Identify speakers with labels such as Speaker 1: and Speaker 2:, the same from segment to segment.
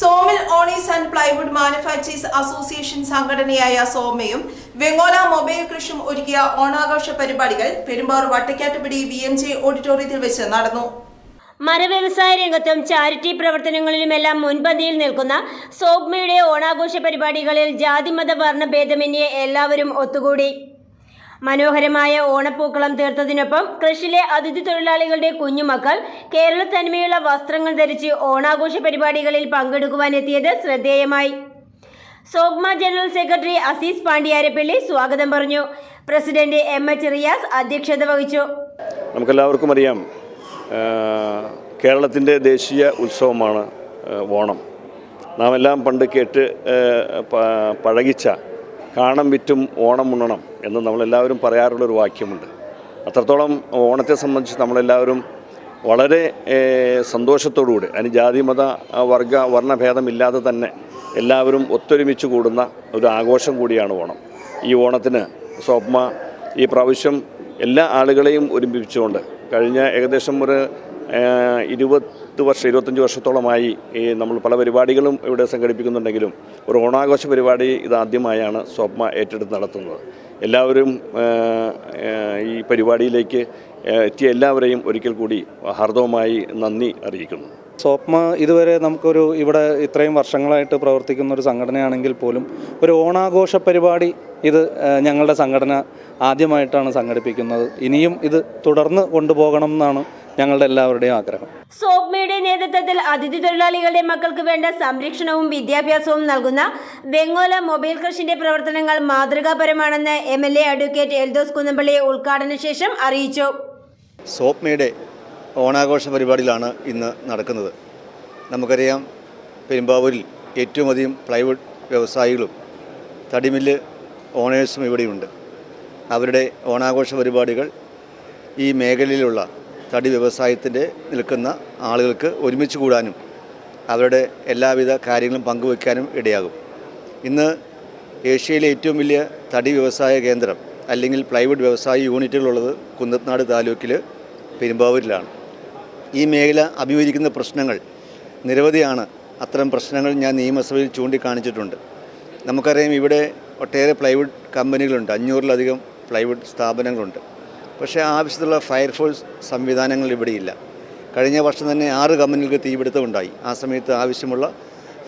Speaker 1: Sawmill owners and plywood manufacturers association സംഘടനയായ സോമയും Vengola mobile കൃഷിയും ഒരുക്കിയ ഓണാഘോഷ പരിപാടികൾ പെരുമ്പാറു വട്ടക്കാട്ടുപിടി വി എം ജെ ഓഡിറ്റോറിയത്തിൽ വെച്ച് നടന്നു.
Speaker 2: മരവ്യവസായ രംഗത്തും ചാരിറ്റി പ്രവർത്തനങ്ങളിലുമെല്ലാം മുൻപന്തിയിൽ നിൽക്കുന്ന സോഗ്മയുടെ ഓണാഘോഷ പരിപാടികളിൽ ജാതിമത വർണഭേദമന്യേ എല്ലാവരും ഒത്തുകൂടി. മനോഹരമായ ഓണപ്പൂക്കളം തീർത്തതിനൊപ്പം കൃഷിയിലെ അതിഥി തൊഴിലാളികളുടെ കുഞ്ഞുമക്കൾ കേരള തനിമയുള്ള വസ്ത്രങ്ങൾ ധരിച്ച് ഓണാഘോഷ പരിപാടികളിൽ പങ്കെടുക്കുവാനെത്തിയത് ശ്രദ്ധേയമായി. സോഗ്മ ജനറൽ സെക്രട്ടറി അസീസ് പാണ്ഡിയാരപ്പള്ളി സ്വാഗതം പറഞ്ഞു. പ്രസിഡന്റ് എം എച്ച് റിയാസ് അധ്യക്ഷത വഹിച്ചു.
Speaker 3: നമുക്കെല്ലാവർക്കും അറിയാം കേരളത്തിന്റെ ദേശീയ ഉത്സവമാണ് ഓണം. നാം എല്ലാം പണ്ട് കേട്ട് പഴകിച്ച കാണം വിറ്റും ഓണം ഉണ്ണണം. എന്ന് നമ്മളെല്ലാവരും പറയാറുള്ളൊരു വാക്യമുണ്ട്. അത്രത്തോളം ഓണത്തെ സംബന്ധിച്ച് നമ്മളെല്ലാവരും വളരെ സന്തോഷത്തോടുകൂടി അതിന് ജാതി മത വർഗ വർണഭേദമില്ലാതെ തന്നെ എല്ലാവരും ഒത്തൊരുമിച്ച് കൂടുന്ന ഒരു ആഘോഷം കൂടിയാണ് ഓണം. ഈ ഓണത്തിന് സ്വപ്ന ഈ പ്രാവശ്യം എല്ലാ ആളുകളെയും ഒരുമിപ്പിച്ചുകൊണ്ട് കഴിഞ്ഞ ഏകദേശം ഒരു ഇരുപത് വർഷം ഇരുപത്തഞ്ച് വർഷത്തോളമായി ഈ നമ്മൾ പല പരിപാടികളും ഇവിടെ സംഘടിപ്പിക്കുന്നുണ്ടെങ്കിലും ഒരു ഓണാഘോഷ പരിപാടി ഇതാദ്യമായാണ് സ്വപ്ന ഏറ്റെടുത്ത് നടത്തുന്നത്. എല്ലാവരും ഈ പരിപാടിയിലേക്ക് എത്തിയ എല്ലാവരെയും ഒരിക്കൽ കൂടി ഹാർദവമായി നന്ദി അറിയിക്കുന്നു.
Speaker 4: സ്വപ്ന ഇതുവരെ നമുക്കൊരു ഇവിടെ ഇത്രയും വർഷങ്ങളായിട്ട് പ്രവർത്തിക്കുന്ന ഒരു സംഘടനയാണെങ്കിൽ പോലും ഒരു ഓണാഘോഷ പരിപാടി ഇത് ഞങ്ങളുടെ സംഘടന ആദ്യമായിട്ടാണ് സംഘടിപ്പിക്കുന്നത്. ഇനിയും ഇത് തുടർന്ന് കൊണ്ടുപോകണം എന്നാണ് ഞങ്ങളുടെ എല്ലാവരുടെയും ആഗ്രഹം.
Speaker 2: സോപ്മയുടെ നേതൃത്വത്തിൽ അതിഥി തൊഴിലാളികളുടെ മക്കൾക്ക് വേണ്ട സംരക്ഷണവും വിദ്യാഭ്യാസവും നൽകുന്ന വെങ്ങോല മൊബൈൽ കൃഷിന്റെ പ്രവർത്തനങ്ങൾ മാതൃകാപരമാണെന്ന് M L A advocate Eldhose Kunnampally ഉദ്ഘാടന ശേഷം അറിയിച്ചു.
Speaker 5: സോപ്മയുടെ ഓണാഘോഷ പരിപാടിയിലാണ് ഇന്ന് നടക്കുന്നത്. നമുക്കറിയാം പെരുമ്പാവൂരിൽ ഏറ്റവും അധികം പ്ലൈവുഡ് വ്യവസായികളും തടിമില്ല് ഓണേഴ്സും ഇവിടെയുണ്ട്. അവരുടെ ഓണാഘോഷ പരിപാടികൾ ഈ മേഖലയിലുള്ള തടി വ്യവസായത്തിന്റെ നിൽക്കുന്ന ആളുകൾക്ക് ഒരുമിച്ച് കൂടാനും അവരുടെ എല്ലാവിധ കാര്യങ്ങളും പങ്കുവയ്ക്കാനും ഇടയാകും. ഇന്ന് ഏഷ്യയിലെ ഏറ്റവും വലിയ തടി വ്യവസായ കേന്ദ്രം അല്ലെങ്കിൽ പ്ലൈവുഡ് വ്യവസായ യൂണിറ്റുകളുള്ളത് കുന്നത്നാട് താലൂക്കിൽ പെരുമ്പാവൂരിലാണ്. ഈ മേഖല അഭിമുഖീകരിക്കുന്ന പ്രശ്നങ്ങൾ നിരവധിയാണ്. അത്തരം പ്രശ്നങ്ങൾ ഞാൻ നിയമസഭയിൽ ചൂണ്ടിക്കാണിച്ചിട്ടുണ്ട്. നമുക്കറിയാം ഇവിടെ ഒട്ടേറെ പ്ലൈവുഡ് കമ്പനികളുണ്ട്. അഞ്ഞൂറിലധികം പ്ലൈവുഡ് സ്ഥാപനങ്ങളുണ്ട്. പക്ഷേ ആവശ്യത്തിലുള്ള ഫയർഫോഴ്സ് സംവിധാനങ്ങൾ ഇവിടെയില്ല. കഴിഞ്ഞ വർഷം തന്നെ ആറ് കമ്പനികൾക്ക് തീപിടുത്തം ഉണ്ടായി. ആ സമയത്ത് ആവശ്യമുള്ള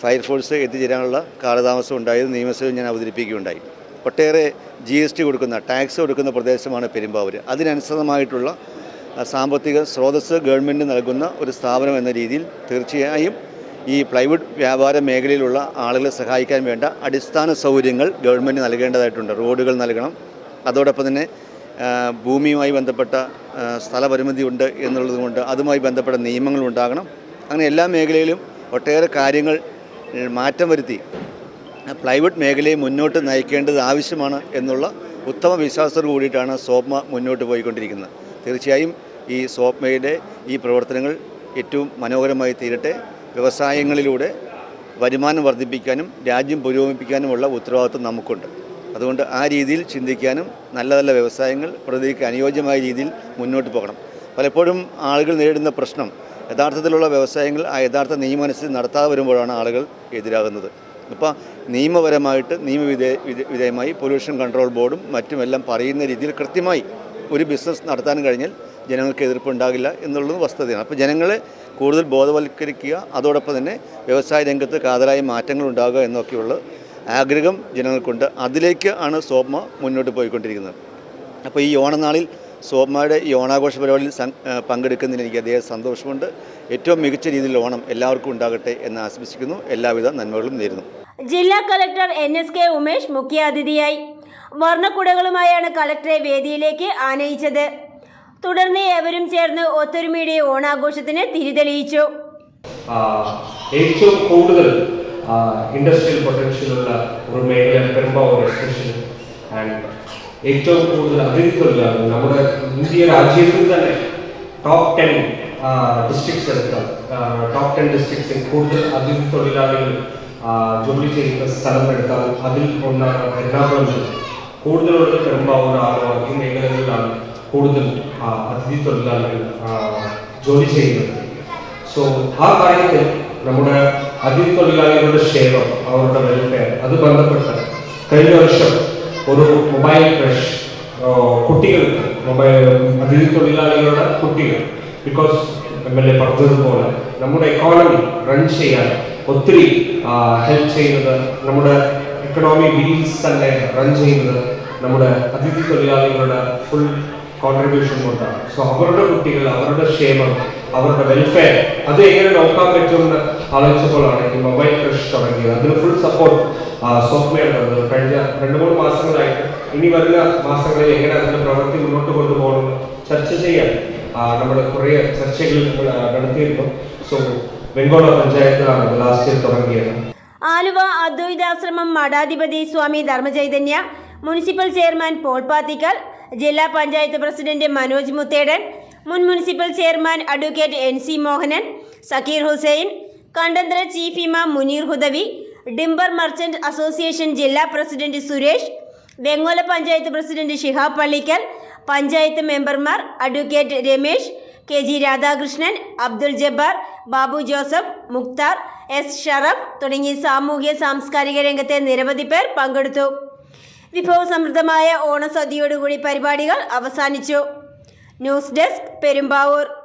Speaker 5: ഫയർഫോഴ്സ് എത്തിച്ചേരാനുള്ള കാലതാമസം ഉണ്ടായത് നിയമസഭയിൽ ഞാൻ അവതരിപ്പിക്കുകയുണ്ടായി. ഒട്ടേറെ ജി എസ് ടി കൊടുക്കുന്ന ടാക്സ് കൊടുക്കുന്ന പ്രദേശമാണ് പെരുമ്പാവൂർ അതിനനുസൃതമായിട്ടുള്ള സാമ്പത്തിക സ്രോതസ്സ് ഗവൺമെന്റ് നൽകുന്ന ഒരു സ്ഥാപനം എന്ന രീതിയിൽ തീർച്ചയായും ഈ പ്ലൈവുഡ് വ്യാപാര മേഖലയിലുള്ള ആളുകളെ സഹായിക്കാൻ വേണ്ട അടിസ്ഥാന സൗകര്യങ്ങൾ ഗവൺമെന്റ് നൽകേണ്ടതായിട്ടുണ്ട്. റോഡുകൾ നൽകണം. അതോടൊപ്പം തന്നെ ഭൂമിയുമായി ബന്ധപ്പെട്ട സ്ഥലപരിമിതി ഉണ്ട് എന്നുള്ളത് കൊണ്ട് അതുമായി ബന്ധപ്പെട്ട നിയമങ്ങൾ ഉണ്ടാകണം. അങ്ങനെ എല്ലാ മേഖലയിലും ഒട്ടേറെ കാര്യങ്ങൾ മാറ്റം വരുത്തി. പ്ലൈവുഡ് മേഖലയെ മുന്നോട്ട് നയിക്കേണ്ടത് ആവശ്യമാണ് എന്നുള്ള ഉത്തമ വിശ്വാസത്തോട് കൂടിയിട്ടാണ് സോപ്മ മുന്നോട്ട് പോയിക്കൊണ്ടിരിക്കുന്നത്. തീർച്ചയായും ഈ സോപ്മയുടെ ഈ പ്രവർത്തനങ്ങൾ ഏറ്റവും മനോഹരമായി തീരട്ടെ. വ്യവസായങ്ങളിലൂടെ വരുമാനം വർദ്ധിപ്പിക്കാനും രാജ്യം പുരോഗമിപ്പിക്കാനുമുള്ള ഉത്തരവാദിത്വം നമുക്കുണ്ട്. അതുകൊണ്ട് ആ രീതിയിൽ ചിന്തിക്കാനും നല്ല നല്ല വ്യവസായങ്ങൾ പ്രകൃതിക്ക് അനുയോജ്യമായ രീതിയിൽ മുന്നോട്ട് പോകണം. പലപ്പോഴും ആളുകൾ നേരിടുന്ന പ്രശ്നം യഥാർത്ഥത്തിലുള്ള വ്യവസായങ്ങൾ ആ യഥാർത്ഥ നിയമമനുസരിച്ച് നടത്താതെ വരുമ്പോഴാണ് ആളുകൾ എതിരാകുന്നത്. അപ്പോൾ നിയമപരമായിട്ട് നിയമവിധേ വിധേയമായി പൊല്യൂഷൻ കൺട്രോൾ ബോർഡും മറ്റുമെല്ലാം പറയുന്ന രീതിയിൽ കൃത്യമായി ഒരു ബിസിനസ് നടത്താൻ കഴിഞ്ഞാൽ ജനങ്ങൾക്ക് എതിർപ്പ് ഉണ്ടാകില്ല എന്നുള്ളത് വസ്തുതയാണ്. അപ്പോൾ ജനങ്ങളെ കൂടുതൽ ബോധവൽക്കരിക്കുക അതോടൊപ്പം തന്നെ വ്യവസായ രംഗത്ത് കാതലായ മാറ്റങ്ങൾ ഉണ്ടാകുക എന്നൊക്കെയുള്ള ആഗ്രഹം ജനങ്ങൾക്കുണ്ട്. അതിലേക്ക് ആണ് സോപ്മ മുന്നോട്ട് പോയിക്കൊണ്ടിരിക്കുന്നത്. അപ്പോൾ ഈ ഓണനാളിൽ സോമയുടെ ഈ ഓണാഘോഷ പരിപാടിയിൽ പങ്കെടുക്കുന്നതിന് എനിക്ക് അതേ സന്തോഷമുണ്ട്. ഏറ്റവും മികച്ച രീതിയിൽ ഓണം എല്ലാവർക്കും ഉണ്ടാകട്ടെ എന്ന് ആശംസിക്കുന്നു. എല്ലാവിധ നന്മകളും നേരുന്നു.
Speaker 2: ജില്ലാ collector N S K Umesh മുഖ്യാതിഥിയായി. വർണക്കുടകളുമായാണ് കളക്ടറെ വേദിയിലേക്ക് ആനയിച്ചത്. തുടർന്ന് എവരും ചേർന്ന് ഒത്തൊരുമയുടെ ഓണാഘോഷത്തിന് തിരിതെളിയിച്ചു.
Speaker 6: ഏറ്റവും കൂടുതൽ ഇൻഡസ്ട്രിയൽ പൊട്ടൻഷ്യലുള്ള ഒരു മേഖല പെരുമ്പാവൂർ എക്സ്പെഷ്യൽ ആൻഡ് ഏറ്റവും കൂടുതൽ തൊഴിലാളികൾ നമ്മുടെ ഇന്ത്യ രാജ്യത്തിൽ തന്നെ ടോപ്പ് ടെൻ ഡിസ്ട്രിക്ട്സ് എടുത്താൽ ടോപ്പ് ടെൻ ഡിസ്ട്രിക്ട്സിൽ കൂടുതൽ അതിഥി തൊഴിലാളികൾ ജോലി ചെയ്യുന്ന സ്ഥലം എടുത്താൽ അതിൽ ഒന്നാണ് എറണാകുളം ജില്ല. കൂടുതലുള്ള പെരുമ്പാവൂർ ആലുവ ഈ മേഖലകളിലാണ് കൂടുതൽ അതിഥി തൊഴിലാളികൾ ജോലി ചെയ്യുന്നത്. സോ ആ കാര്യത്തിൽ നമ്മുടെ അതിഥി തൊഴിലാളികളുടെ ക്ഷേമം അവരുടെ വെൽഫെയർ അത് ബന്ധപ്പെട്ട് കഴിഞ്ഞ വർഷം ഒരു മൊബൈൽ ക്രഷ് കുട്ടികൾക്ക് മൊബൈൽ അതിഥി തൊഴിലാളികളുടെ കുട്ടികൾ ബിക്കോസ് എം എൽ എ പറഞ്ഞതുപോലെ നമ്മുടെ എക്കോണമി റൺ ചെയ്യാൻ ഒത്തിരി ഹെൽപ്പ് ചെയ്യുന്നത് നമ്മുടെ എക്കണോമി വീൽസ് തന്നെ റൺ ചെയ്യുന്നത് നമ്മുടെ അതിഥി തൊഴിലാളികളുടെ ഫുൾ കോൺട്രിബ്യൂഷൻ കൊണ്ടാണ് സോ അവരുടെ കുട്ടികൾ അവരുടെ ക്ഷേമം അവരുടെ വെൽഫെയർ അത് എങ്ങനെ നോക്കാൻ പറ്റുമെന്ന് ആലോചിച്ചപ്പോഴാണ് ഈ മൊബൈൽ ക്രഷ് തുടങ്ങിയത്. അതിന് ഫുൾ സപ്പോർട്ട് തന്നത്. കഴിഞ്ഞ രണ്ട് മൂന്ന് മാസങ്ങളായിട്ട് ഇനി വരുന്ന മാസങ്ങളിൽ എങ്ങനെ അതിന്റെ പ്രവൃത്തി മുന്നോട്ട് കൊണ്ടുപോകണമെന്ന് ചർച്ച ചെയ്യാൻ നമ്മൾ കുറേ ചർച്ചകൾ നമ്മൾ നടത്തിയിരുന്നു. സോ വെങ്കോള പഞ്ചായത്തിലാണ് ലാസ്റ്റ് ഇയർ തുടങ്ങിയത്.
Speaker 2: Aluva Advaita Ashram മഠാധിപതി Swami Dharmachaithanya municipal chairman Paul Pathikkal ജില്ലാ പഞ്ചായത്ത് പ്രസിഡന്റ് മനോജ് മുത്തേടൻ മുൻ municipal chairman advocate N C Mohanan Zakir Hussain Kandanthara chief ഇമാം Muneer Hudawi timber merchant association ജില്ലാ പ്രസിഡന്റ് സുരേഷ് വെങ്ങോല പഞ്ചായത്ത് പ്രസിഡന്റ് ഷിഹാബ് പള്ളിക്കൽ പഞ്ചായത്ത് മെമ്പർമാർ advocate Ramesh K G Radhakrishnan Abdul Jabbar Babu Joseph Mukthar S Sharaf തുടങ്ങി സാമൂഹ്യ സാംസ്കാരിക രംഗത്തെ നിരവധി പേർ പങ്കെടുത്തു. വിഭവസമൃദ്ധമായ ഓണസദ്യയോടുകൂടി പരിപാടികൾ അവസാനിച്ചു. News desk Perumbavoor.